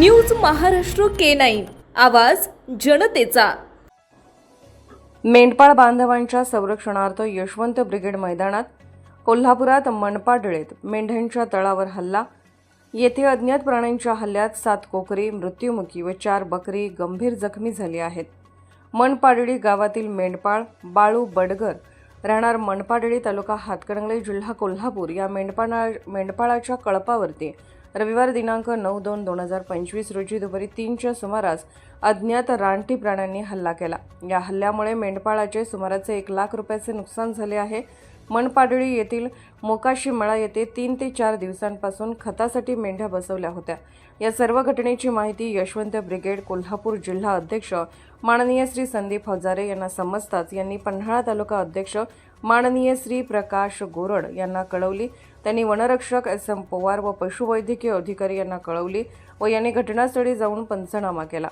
News Maharashtra K nine. आवाज जनतेचा. मेंढपाळ बांधवांच्या संरक्षणार्थ यशवंत ब्रिगेड मैदानात कोल्हापुरात मनपाडळेत मेंढ्यांच्या तळावर हल्ला. येथे अज्ञात प्राण्यांच्या हल्ल्यात सात कोकरी मृत्युमुखी व चार बकरी गंभीर जखमी झाली आहेत. मनपाडळी गावातील मेंढपाळ बाळू बडगर राहणार मनपाडळी तालुका हातकणंगले जिल्हा कोल्हापूर. या मेंढपाळा मेंढपाळाच्या कळपावरती रविवार दिनांक नऊ दोन दोन हजार पंचवीस रोजी दुपारी तीनच्या सुमारास अज्ञात रानटी प्राण्यांनी हल्ला केला. या हल्ल्यामुळे मेंढपाळाचे सुमाराचे एक लाख रुपयाचे नुकसान झाले आहे. मनपाडळी येथील मोकाशी मळा येथे तीन ते चार दिवसांपासून खतासाठी मेंढ्या बसवल्या होत्या. या सर्व घटनेची माहिती यशवंत ब्रिगेड कोल्हापूर जिल्हा अध्यक्ष माननीय श्री संदीप हजारे यांना समजताच यांनी पन्हाळा तालुका अध्यक्ष माननीय श्री प्रकाश गोरड यांना कळवली. त्यांनी वनरक्षक एस एम पवार व पशुवैद्यकीय अधिकारी यांना कळवली व यांनी घटनास्थळी जाऊन पंचनामा केला.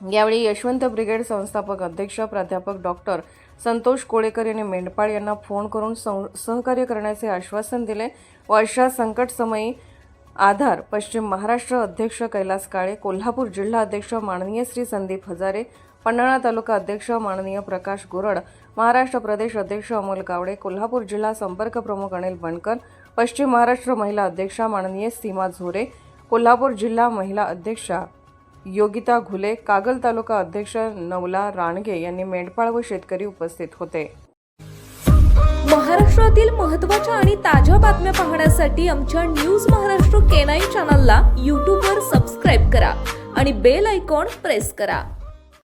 यावेळी यशवंत ब्रिगेड संस्थापक अध्यक्ष प्राध्यापक डॉक्टर संतोष कोळेकर यांनी मेंढपाळ यांना फोन करून सं- सहकार्य करण्याचे आश्वासन दिले. व अशा संकटसमयी आधार पश्चिम महाराष्ट्र अध्यक्ष कैलास काळे कोल्हापूर जिल्हा अध्यक्ष माननीय श्री संदीप हजारे पन्हाळा तालुका अध्यक्ष माननीय प्रकाश गोरड महाराष्ट्र प्रदेश अध्यक्ष अमोल गावडे कोल्हापूर जिल्हा संपर्क प्रमुख अनिल बनकर पश्चिम महाराष्ट्र महिला अध्यक्षा माननीय सीमा झोरे कोल्हापूर जिल्हा महिला अध्यक्षा योगिता घुले कागल तालुका अध्यक्ष नवला राणगे यांनी मेंढपाळ व शेतकरी उपस्थित होते. महाराष्ट्रातील महत्त्वाच्या आणि ताज्या बातम्या पाहण्यासाठी आमच्या न्यूज महाराष्ट्र केनाई चॅनलला यूट्यूबवर सबस्क्राईब करा आणि बेल आयकॉन प्रेस करा.